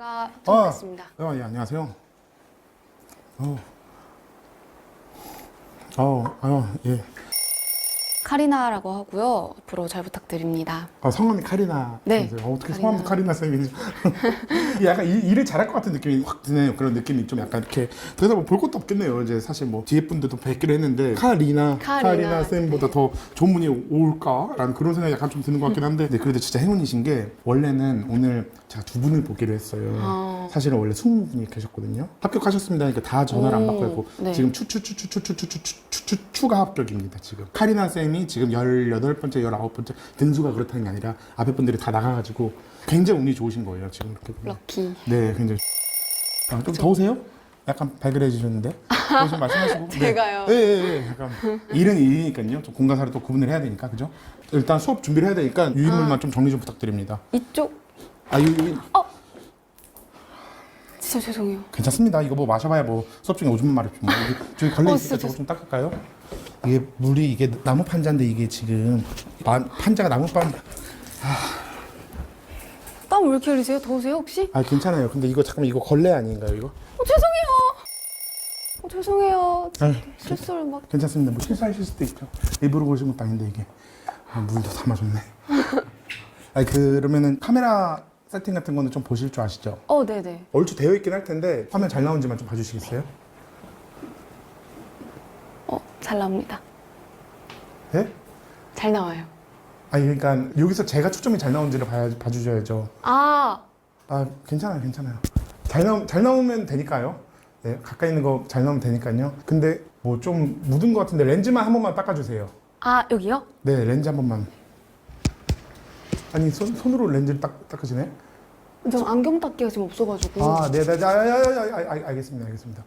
가 도착했습니다. 어, 예, 안녕하세요. 어. 어, 어, 예. 카리나라고 하고요. 앞으로 잘 부탁드립니다. 아, 성함이 카리나. 네, 선생님. 어, 어떻게 카리나. 성함 카리나 쌤이지? 약간 일, 일을 잘할 것 같은 느낌이 확 드네요. 그런 느낌이 좀 약간 이렇게. 그래서 뭐 볼 것도 없겠네요. 이제 사실 뭐 뒤에 분들도 뵙기로 했는데 카리나, 카리나, 쌤보다 네. 더 좋은 분이 올까라는 그런 생각이 약간 좀 드는 것 같긴 한데, 네, 그래도 진짜 행운이신 게 원래는 오늘 제가 두 분을 보기로 했어요. 어. 사실은 원래 20분이 계셨거든요. 합격하셨습니다. 그러니까 다 전화를 안 오, 받고 있고 네. 지금 추추추추추추추추 추가 합격입니다. 지금 카리나 쌤이 지금 18번째, 19번째 등수가 그렇다는 게 아니라 앞에 분들이 다 나가가지고 굉장히 운이 좋으신 거예요. 지금 이렇게 보면. 럭키. 네, 굉장히 아, 좀 더우세요? 약간 발그레지셨는데 좀 말씀하시고 네. 제가요? 예, 예, 예. 약간 일은 일이니까요. 좀 공과사를 또 구분을 해야 되니까 그죠? 일단 수업 준비를 해야 되니까 유인물만 아. 좀 정리 좀 부탁드립니다. 이쪽 아, 유, 유, 진짜 죄송해요. 괜찮습니다. 이거 뭐 마셔봐야 뭐 수업 중에 오줌 마렵지 뭐. 저기 걸려 어, 있으니까 진짜 저거 좀 닦을까요? 이게 물이 이게 나무 판자인데 이게 지금 마- 판자가 나무 판. 땀 왜 이렇게 흘리세요? 더우세요 혹시? 아 괜찮아요. 근데 이거 잠깐만 이거 걸레 아닌가요 이거? 어, 죄송해요. 어, 죄송해요. 아, 실수를 막. 괜찮습니다. 뭐 실수하실 수도 있죠. 일부러 그러신 것도 아닌데 이게 아, 물도 다 마셨네. 아니 그러면은 카메라 세팅 같은 거는 좀 보실 줄 아시죠? 어, 네네. 얼추 되어 있긴 할 텐데 화면 잘 나온지만 좀 봐주시겠어요? 어, 잘 나옵니다. 네? 잘 나와요. 아니 그러니까 여기서 제가 초점이 잘 나온지를 봐야, 봐주셔야죠. 아, 아 괜찮아요 괜찮아요 잘 나오 잘 나오면 되니까요 네 가까이 있는 거 잘 나오면 되니까요 근데 뭐 좀 묻은 것 같은데 렌즈만 한 번만 닦아주세요 아 여기요? 네 렌즈 한 번만 아니 손 손으로 렌즈를 닦 닦으시네 저 안경 닦기가 지금 없어가지고. 아 네네 아, 아, 아, 아, 아, 알겠습니다 알겠습니다